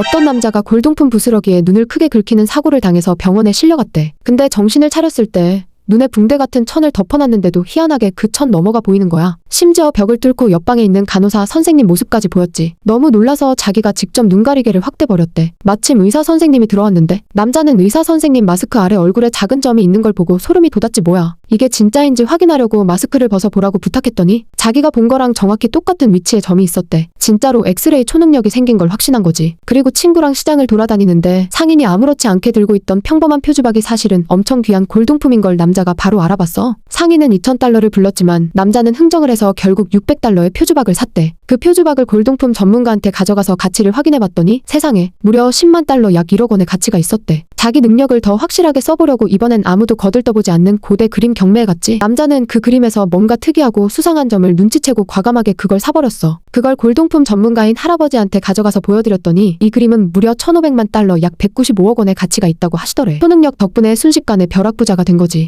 어떤 남자가 골동품 부스러기에 눈을 크게 긁히는 사고를 당해서 병원에 실려갔대. 근데 정신을 차렸을 때 눈에 붕대 같은 천을 덮어놨는데도 희한하게 그천 너머가 보이는 거야. 심지어 벽을 뚫고 옆방에 있는 간호사 선생님 모습까지 보였지. 너무 놀라서 자기가 직접 눈가리개를 확대버렸대. 마침 의사 선생님이 들어왔는데 남자는 의사 선생님 마스크 아래 얼굴에 작은 점이 있는 걸 보고 소름이 돋았지 뭐야. 이게 진짜인지 확인하려고 마스크를 벗어보라고 부탁했더니 자기가 본 거랑 정확히 똑같은 위치에 점이 있었대. 진짜로 엑스레이 초능력이 생긴 걸 확신한 거지. 그리고 친구랑 시장을 돌아다니는데 상인이 아무렇지 않게 들고 있던 평범한 표주박이 사실은 엄청 귀한 골동품인 걸 남 자가 바로 알아봤어. 상인은 2,000달러를 불렀지만 남자는 흥정을 해서 결국 600달러의 표주박을 샀대. 그 표주박을 골동품 전문가한테 가져가서 가치를 확인해봤더니 세상에 무려 10만 달러 약 1억 원의 가치가 있었대. 자기 능력을 더 확실하게 써보려고 이번엔 아무도 거들떠보지 않는 고대 그림 경매에 갔지. 남자는 그 그림에서 뭔가 특이하고 수상한 점을 눈치채고 과감하게 그걸 사버렸어. 그걸 골동품 전문가인 할아버지한테 가져가서 보여드렸더니 이 그림은 무려 1,500만 달러 약 195억 원의 가치가 있다고 하시더래. 초능력 덕분에 순식간에 벼락부자가 된 거지.